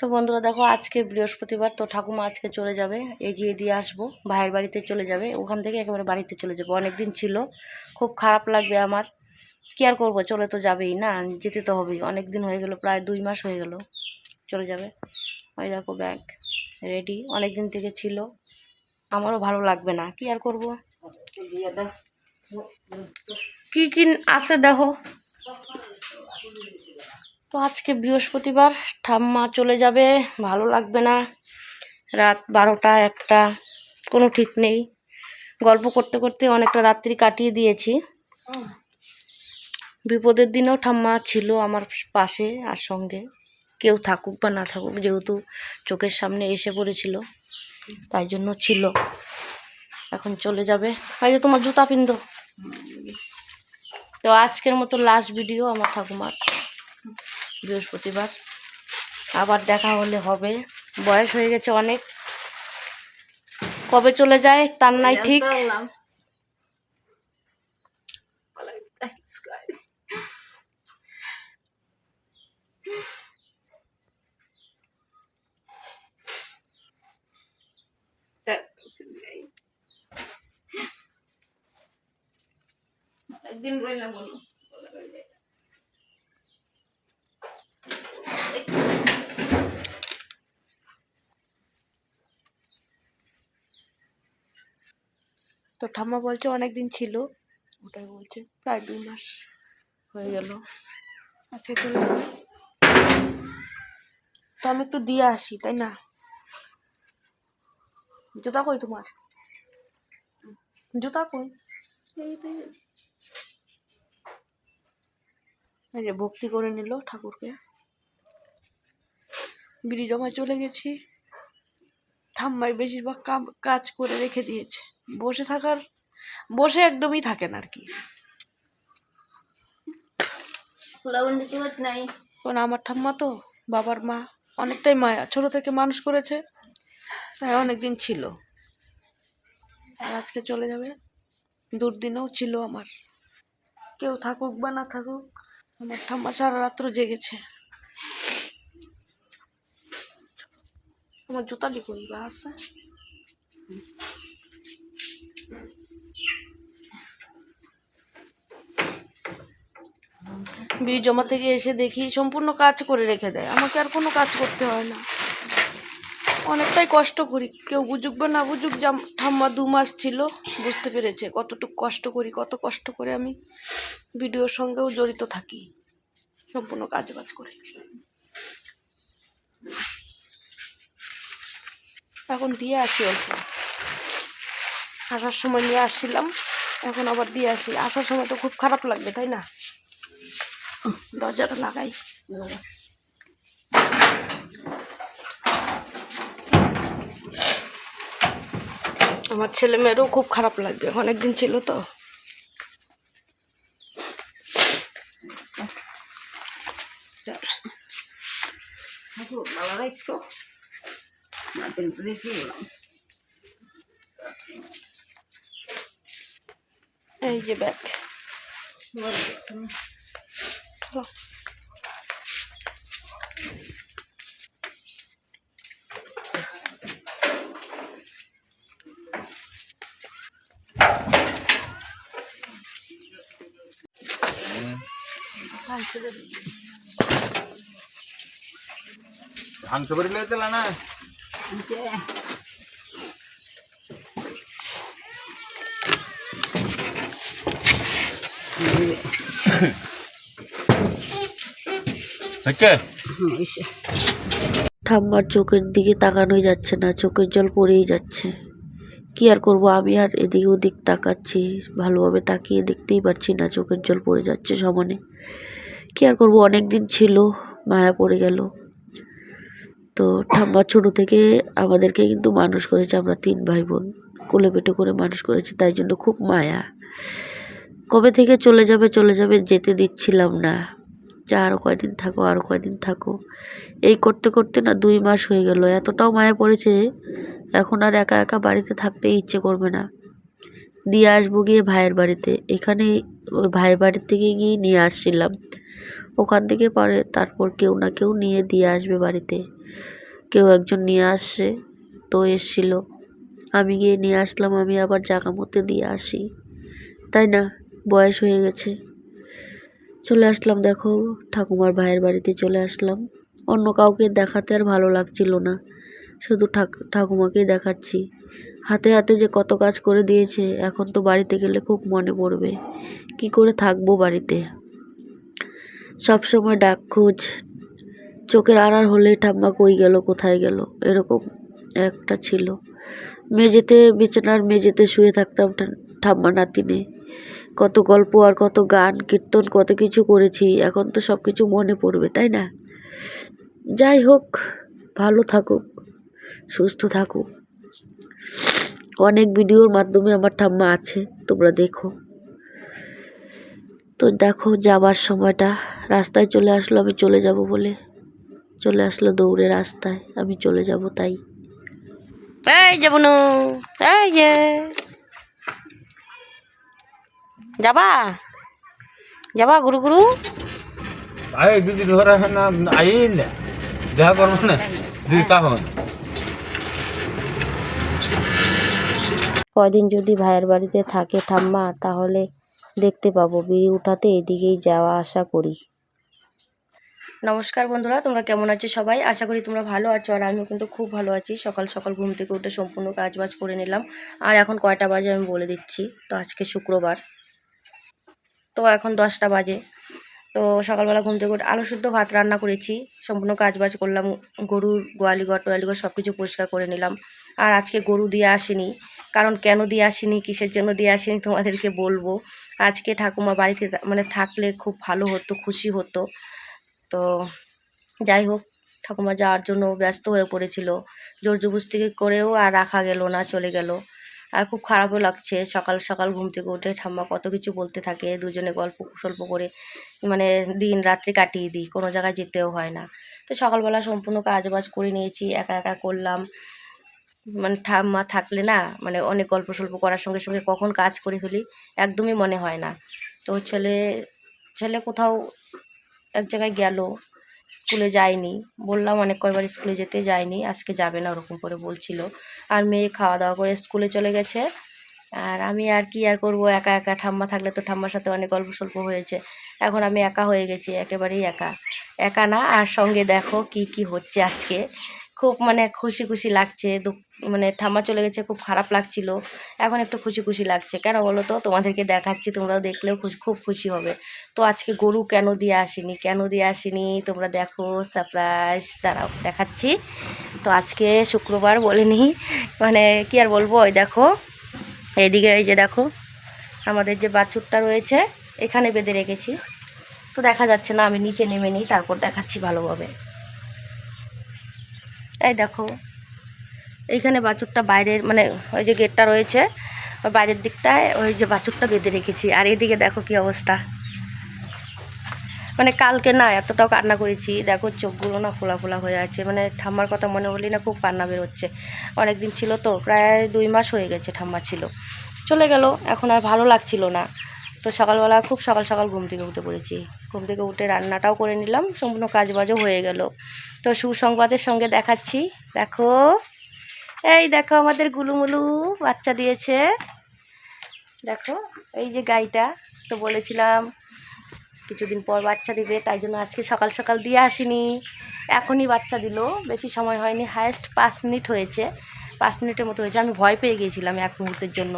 তো বন্ধুরা দেখো আজকে বৃহস্পতিবার তো ঠাকুমা আজকে চলে যাবে এগিয়ে দিয়ে আসব ভাইয়ের বাড়িতে চলে যাবে ওখান থেকে একেবারে বাড়িতে চলে যাবে। অনেক দিন ছিল খুব খারাপ লাগবে আমার কি আর করব চলে তো যাবেই না যেতে তো হবেই অনেক দিন হয়ে গেল প্রায় দুই মাস হয়ে গেল চলে যাবে। ওই দেখো ব্যাগ রেডি অনেক দিন থেকে ছিল আমারও ভালো লাগবে না কি আর করব? কি কি আছে দেখো? তো আজকে বৃহস্পতিবার, ঠাম্মা চলে যাবে, ভালো লাগবে না। রাত বারোটা একটা, কোনো ঠিক নেই। গল্প করতে করতে অনেকটা রাত্রি কাটিয়ে দিয়েছি। বিপদের দিনেও ঠাম্মা ছিল আমার পাশে আর সঙ্গে। কেউ থাকুক বা না থাকুক, যেহেতু চোখের সামনে এসে পড়েছিল, তাই জন্য ছিল। এখন চলে যাবে। ভাই যে তোমার জুতা পিন্ধো। তো আজকের মতো লাস্ট ভিডিও আমার ঠাকুমার। বৃহস্পতিবার। আবার দেখা হলে হবে। বয়স হয়ে গেছে অনেক। কবে চলে যায় তার নাই ঠিক। একদিন রইলাম তো ঠাম্মা বলছে অনেক দিন ছিল ওটাই বলছে প্রায় দুই মাস হয়ে গেল। আজকে চলে যাবে তো আমি একটু দিয়ে আসি তাই না? জুতা কই তোমার? জুতা কই? এই যে। ভক্তি করে নিল ঠাকুরকে। বিড়ি জমা চলে গেছি। ঠাম্মাই বেশিরভাগ কাজ করে রেখে দিয়েছে। বসে থাকার বসে একদমই থাকেন আর কি। কারণ আমার ঠাম্মা তো বাবার মা অনেকটাই মায়া। ছোট থেকে মানুষ করেছে তাই অনেক দিন ছিল। আর আজকে চলে যাবে দুর্দিনেও ছিল আমার। কেউ থাকুক বা না থাকুক আমার ঠাম্মা সারা রাত্র জেগেছে। আমার জুতা লিখুন বা আছে। বিড়ি জমা থেকে এসে দেখি সম্পূর্ণ কাজ করে রেখে দেয়। আমাকে আর কোনো কাজ করতে হয় না। অনেকটাই কষ্ট করি। কেউ বুঝুক বা না বুঝুক, জাম ঠাম্মা দু মাস ছিল, বুঝতে পেরেছে কতটুকু কষ্ট করি, কত কষ্ট করে আমি ভিডিওর সঙ্গেও জড়িত থাকি। সম্পূর্ণ কাজ বাজ করে। এখন দিয়ে আসি অল্প। আসার সময় নিয়ে আসছিলাম, এখন আবার দিয়ে আসি। আসার সময় তো খুব খারাপ লাগবে, তাই না? দরজাটা লাগাই। আমার ছেলে মেয়েরও খুব খারাপ লাগবে অনেকদিন ছিল তো। এই যে ব্যাগ। ধান সুপারি লইতে না হচ্ছে ঠাম্মার চোখের দিকে তাকানোই যাচ্ছে না, চোখের জল পড়েই যাচ্ছে। কি আর করব, আমি আর এদিক ওদিক তাকাচ্ছি, ভালোভাবে তাকিয়ে দেখতেই পারছি না, চোখের জল পড়ে যাচ্ছে সমানে। কি আর করব অনেক দিন ছিল, মায়া পড়ে গেল। তো ঠাম্মা ছোটো থেকে আমাদেরকে কিন্তু মানুষ করেছে, আমরা তিন ভাই বোন কোলে পেটে করে মানুষ করেছে, তাই জন্য খুব মায়া। কবে থেকে চলে যাবে চলে যাবে যেতে দিচ্ছিলাম না। যা আরও কয়দিন থাকো আরও কয়দিন থাকো। এই করতে করতে না দুই মাস হয়ে গেল। এতটাও মায়া পড়েছে, এখন আর একা একা বাড়িতে থাকতে ইচ্ছে করবে না। দিয়ে আসব গিয়ে ভাইয়ের বাড়িতে। এখানে ওই ভাইয়ের বাড়ির থেকে গিয়ে নিয়ে আসছিলাম। ওখান থেকে পরে তারপর কেউ না কেউ নিয়ে দিয়ে আসবে বাড়িতে। কেউ একজন নিয়ে আসছে, তো এসছিল। আমি গিয়ে নিয়ে আসলাম, আমি আবার জাগা মতো দিয়ে আসি। তাই না? বয়স হয়ে গেছে। চলে আসলাম, দেখো, ঠাকুমার ভাইয়ের বাড়িতে চলে আসলাম। অন্য কাউকে দেখাতে আর ভালো লাগছিল না, শুধু ঠাক, ঠাকুমাকেই দেখাচ্ছি। হাতে হাতে যে কত কাজ করে দিয়েছে, এখন তো বাড়িতে গেলে খুব মনে পড়বে। কি করে থাকব বাড়িতে? সব সময় ডাক খোঁজ। চোখের আড়ার হলে ঠাম্মা কই গেল, কোথায় গেল, এরকম একটা ছিল। মেঝেতে, বিছানার মেঝেতে শুয়ে থাকতাম ঠাম্মা নাতিনে। কত গল্প আর কত গান, কীর্তন, কত কিছু করেছি, এখন তো সব কিছু মনে পড়বে, তাই না? যাই হোক, ভালো থাকুক, সুস্থ থাকুক। অনেক ভিডিওর মাধ্যমে আমার ঠাম্মা আছে, তোমরা দেখো। তো দেখো, যাবার সময়টা, রাস্তায় চলে আসলো, আমি চলে যাব বলে। চলে আসলো দৌড়ে রাস্তায়, আমি চলে যাব তাই। এই যে বনু, এই যে। যাবা? যাবা গুরু গুরু? আয় দিদি ধরে না আইন না। দেখা করব না কয়দিন যদি ভাইয়ের বাড়িতে থাকে ঠাম্মা তাহলে দেখতে পাবো। বিড়ি উঠাতে এদিকেই যাওয়া আসা করি। নমস্কার বন্ধুরা তোমরা কেমন আছো সবাই? আশা করি তোমরা ভালো আছো আর আমিও কিন্তু খুব ভালো আছি। সকাল সকাল ঘুম থেকে উঠে সম্পূর্ণ কাজ বাজ করে নিলাম। আর এখন কয়টা বাজে আমি বলে দিচ্ছি। তো আজকে শুক্রবার। তো এখন দশটা বাজে। তো সকালবেলা ঘুম থেকে উঠে আলু শুদ্ধ ভাত রান্না করেছি। সম্পূর্ণ কাজ বাজ করলাম, গরুর গোয়ালিঘর টোয়ালিঘর সব কিছু পরিষ্কার করে নিলাম। আর আজকে গরু দিয়ে আসেনি। কারণ কেন দিয়ে আসেনি, কিসের জন্য দিয়ে আসেনি তোমাদেরকে বলব। আজকে ঠাকুমা বাড়িতে মানে থাকলে খুব ভালো হতো, খুশি হতো। তো যাই হোক, ঠাকুমা যাওয়ার জন্য ব্যস্ত হয়ে পড়েছিল। জোর জবস্তি করেও আর রাখা গেল না, চলে গেল। আর খুব খারাপও লাগছে। সকাল সকাল ঘুম থেকে উঠে ঠাম্মা কত কিছু বলতে থাকে, দুজনে গল্প সল্প করে মানে দিন রাত্রি কাটিয়ে দিই, কোনো জায়গায় যেতেও হয় না। তো সকালবেলা সম্পূর্ণ কাজ বাজ করে নিয়েছি, একা একা করলাম। মানে ঠাম্মা থাকলে না মানে অনেক গল্প সল্প করার সঙ্গে সঙ্গে কখন কাজ করে ফেলি একদমই মনে হয় না। তো ছেলে ছেলে কোথাও এক জায়গায় গেল, স্কুলে যায়নি। বললাম অনেক কয়বার স্কুলে যেতে যায়নি, আজকে যাবে না, ওরকম করে বলছিল। আর মেয়ে খাওয়া দাওয়া করে স্কুলে চলে গেছে। আর আমি আর কি আর করব? একা একা ঠাম্মা থাকলে তো ঠাম্মার সাথে অনেক গল্প সল্প হয়েছে। এখন আমি একা হয়ে গেছি, একেবারেই একা। একা না, আর সঙ্গে দেখো কি কি হচ্ছে আজকে। খুব মানে খুশি খুশি লাগছে, দুঃখ মানে ঠাম্মা চলে গেছে, খুব খারাপ লাগছিল। এখন একটু খুশি খুশি লাগছে। কেন বলো তো? তোমাদেরকে দেখাচ্ছি, তোমরাও দেখলেও খুশি, খুব খুশি হবে। তো আজকে গরু কেন দিয়ে আসেনি? কেন দিয়ে আসেনি? তোমরা দেখো সারপ্রাইজ দাঁড়াও, দেখাচ্ছি। তো আজকে শুক্রবার বলিনি মানে কি আর বলব? ওই দেখো এইদিকে এই যে দেখো, আমাদের যে বাছুরটা রয়েছে, এখানে বেঁধে রেখেছি। তো দেখা যাচ্ছে না, আমি নিচে নেমে নিই, তারপর দেখাচ্ছি ভালোভাবে। এই দেখো এইখানে বাছুরটা বাইরের মানে ওই যে গেটটা রয়েছে বাইরের দিকটায় ওই যে বাছুরটা বেঁধে রেখেছি। আর এদিকে দেখো কি অবস্থা। মানে কালকে না এতটাও কান্না করেছি। দেখো চোখগুলো না খোলা ফোলা হয়ে আছে। মানে ঠাম্মার কথা মনে হলেই না খুব কান্না বেরোচ্ছে। অনেক দিন ছিল তো, প্রায় দুই মাস হয়ে গেছে ঠাম্মা ছিল। চলে গেল, এখন আর ভালো লাগছিল না। তো সকালবেলা খুব সকাল সকাল ঘুম থেকে উঠে পড়েছি। ঘুম থেকে উঠে রান্নাটাও করে নিলাম, সম্পূর্ণ কাজবাজও হয়ে গেল। তো সুসংবাদের সঙ্গে দেখাচ্ছি। দেখো। এই দেখো আমাদের গুলুমুলু বাচ্চা দিয়েছে। দেখো, এই যে গাইটা, তো বলেছিলাম কিছুদিন পর বাচ্চা দিবে, তাই জন্য আজকে সকাল সকাল দিয়ে আসিনি। এখনই বাচ্চা দিল, বেশি সময় হয়নি হায়েস্ট পাঁচ মিনিট হয়েছে। পাঁচ মিনিটের মতো হয়েছে, আমি ভয় পেয়ে গিয়েছিলাম এক মুহূর্তের জন্য।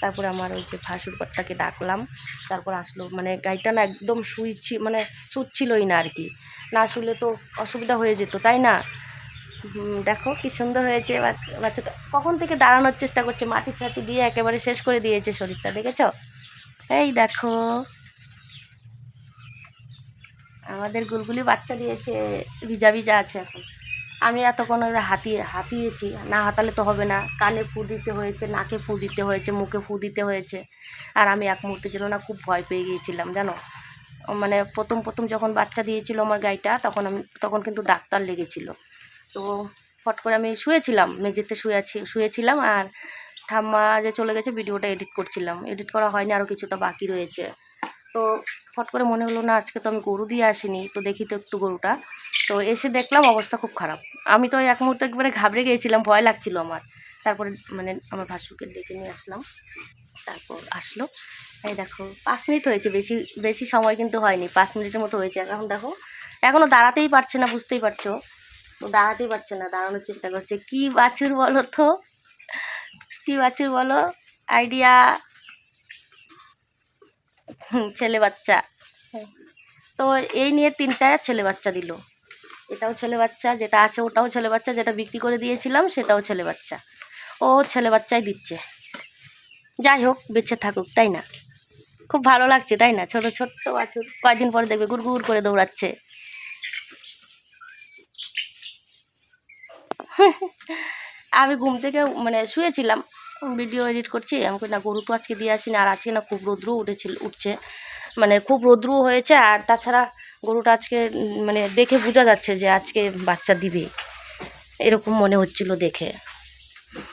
তারপরে আমার ওই যে ভাসুর কর্তাকে ডাকলাম, তারপর আসলো মানে গাড়িটা না একদম শুইছি মানে শুচ্ছিলই না আর কি। না শুলে তো অসুবিধা হয়ে যেত, তাই না? দেখো কি সুন্দর হয়েছে বাচ- বাচ্চাটা। কখন থেকে দাঁড়ানোর চেষ্টা করছে, মাটি ছাটি দিয়ে একেবারে শেষ করে দিয়েছে শরীরটা, দেখেছ? এই দেখো। আমাদের গুলগুলি বাচ্চা দিয়েছে, ভিজা ভিজা আছে এখন। আমি এতক্ষণ হাতিয়ে, হাতিয়েছি। না হাতালে তো হবে না। কানে ফু দিতে হয়েছে, নাকে ফু দিতে হয়েছে, মুখে ফু দিতে হয়েছে। আর আমি এক মুহূর্তের ছিল না খুব ভয় পেয়ে গিয়েছিলাম, জানো? মানে প্রথম প্রথম যখন বাচ্চা দিয়েছিল আমার গাইটা, তখন আমি, তখন কিন্তু ডাক্তার লেগেছিল। তো ফট করে আমি শুয়েছিলাম, মেঝেতে শুয়ে আছি শুয়েছিলাম আর ঠাম্মা যে চলে গেছে ভিডিওটা এডিট করছিলাম। এডিট করা হয়নি আরও কিছুটা বাকি রয়েছে। তো ফট করে মনে হলো, না, আজকে তো আমি গরু দিয়ে আসিনি, তো দেখি তো একটু গরুটা। তো এসে দেখলাম অবস্থা খুব খারাপ। আমি তো এক মুহূর্তে একবারে ঘাবড়ে গিয়েছিলাম, ভয় লাগছিল আমার। তারপরে মানে আমার ভাসুরকে ডেকে নিয়ে আসলাম। তারপর আসলো। এই দেখো, পাঁচ মিনিট হয়েছে, বেশি বেশি সময় কিন্তু হয়নি, পাঁচ মিনিটের মতো হয়েছে। এখন দেখো এখনও দাঁড়াতেই পারছে না, বুঝতেই পারছ। দাঁড়াতেই পারছে না, দাঁড়ানোর চেষ্টা করছে। কি বাছুর বলো তো? কি বাছুর বলো? আইডিয়া? ছেলে বাচ্চা। তো এই নিয়ে তিনটা ছেলে বাচ্চা দিল। এটাও ছেলে বাচ্চা, যেটা আছে ওটাও ছেলে বাচ্চা, যেটা বিক্রি করে দিয়েছিলাম সেটাও ছেলে বাচ্চা। ও ছেলে বাচ্চাই দিচ্ছে। যাই হোক, বেঁচে থাকুক, তাই না? খুব ভালো লাগছে, তাই না? ছোট, ছোট্ট বাছুর। কয়দিন পরে দেখবে, গুড় গুড় করে দৌড়াচ্ছে। আমি ঘুম থেকে মানে শুয়েছিলাম ভিডিও এডিট করছি, আমি না গরু তো আজকে দিয়ে আসিনি, আর আজকে না খুব রৌদ্র উঠেছিল, উঠছে। মানে খুব রৌদ্র হয়েছে, আর তাছাড়া গরুটা আজকে মানে দেখে বোঝা যাচ্ছে যে আজকে বাচ্চা দিবে। এরকম মনে হচ্ছিল দেখে।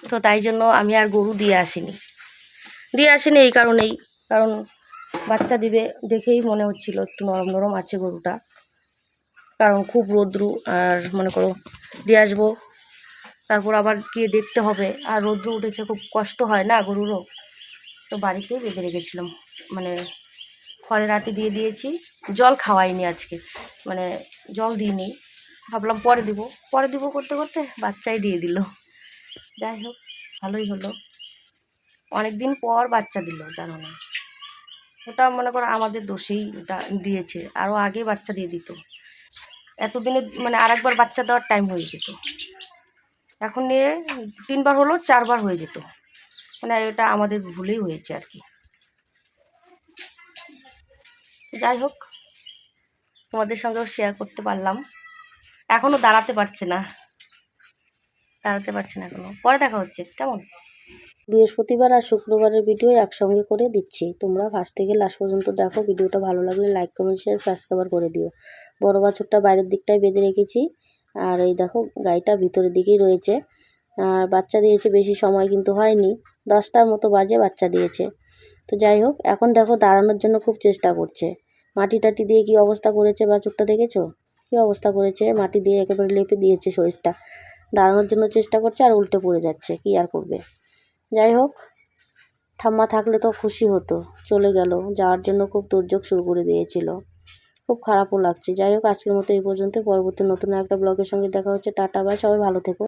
তো তাই জন্য আমি আর গরু দিয়ে আসিনি। দিয়ে আসিনি এই কারণেই, কারণ বাচ্চা দিবে দেখেই মনে হচ্ছিল একটু নরম নরম আছে গরুটা। কারণ খুব রৌদ্রু, আর মনে করো দিয়ে আসব তারপর আবার গিয়ে দেখতে হবে। আর রৌদ্র উঠেছে, খুব কষ্ট হয় না গরুরও তো বাড়িতেই বেঁধে রেখেছিলাম। মানে খড়ের আটি দিয়ে দিয়েছি। জল খাওয়াইনি আজকে। মানে জল দিইনি। ভাবলাম পরে দিব। পরে দিব করতে করতে বাচ্চাই দিয়ে দিল। যাই হোক, ভালোই হলো। অনেক দিন পর বাচ্চা দিল, জানো না। ওটা মনে করো আমাদের দোষেই দিয়েছে। আরও আগে বাচ্চা দিয়ে দিত। এতদিনে মানে আরেকবার বাচ্চা দেওয়ার টাইম হয়ে যেত। এখন নিয়ে তিনবার হলো, চারবার হয়ে যেত। মানে এটা আমাদের ভুলেই হয়েছে আর কি। যাই হোক, তোমাদের সঙ্গেও শেয়ার করতে পারলাম। এখনও দাঁড়াতে পারছে না। দাঁড়াতে পারছে না এখনও। পরে দেখা হচ্ছে, কেমন? বৃহস্পতিবার আর শুক্রবারের ভিডিও একসঙ্গে করে দিচ্ছি। তোমরা ফার্স্ট থেকে লাস্ট পর্যন্ত দেখো। ভিডিওটা ভালো লাগলে লাইক কমেন্ট শেয়ার সাবস্ক্রাইবার করে দিও। বড় বাছুরটা বাইরের দিকটায় বেঁধে রেখেছি। আর এই দেখো, গাড়িটা ভিতরের দিকেই রয়েছে। আর বাচ্চা দিয়েছে, বেশি সময় কিন্তু হয়নি। দশটার মতো বাজে বাচ্চা দিয়েছে। তো যাই হোক, এখন দেখো দাঁড়ানোর জন্য খুব চেষ্টা করছে। মাটি টাটি দিয়ে কি অবস্থা করেছে বাছুরটা দেখেছ? কি অবস্থা করেছে? মাটি দিয়ে একেবারে লেপে দিয়েছে শরীরটা। দাঁড়ানোর জন্য চেষ্টা করছে আর উল্টে পড়ে যাচ্ছে, কি আর করবে? যাই হোক, ঠাম্মা থাকলে তো খুশি হতো, চলে গেল। যাওয়ার জন্য খুব দুর্যোগ শুরু করে দিয়েছিল। খুব খারাপও লাগছে। যাই হোক, আজকের মতো এই পর্যন্ত পরবর্তী নতুন একটা ব্লগের সঙ্গে দেখা হচ্ছে। Ta-ta, bye. সবাই ভালো থেকো।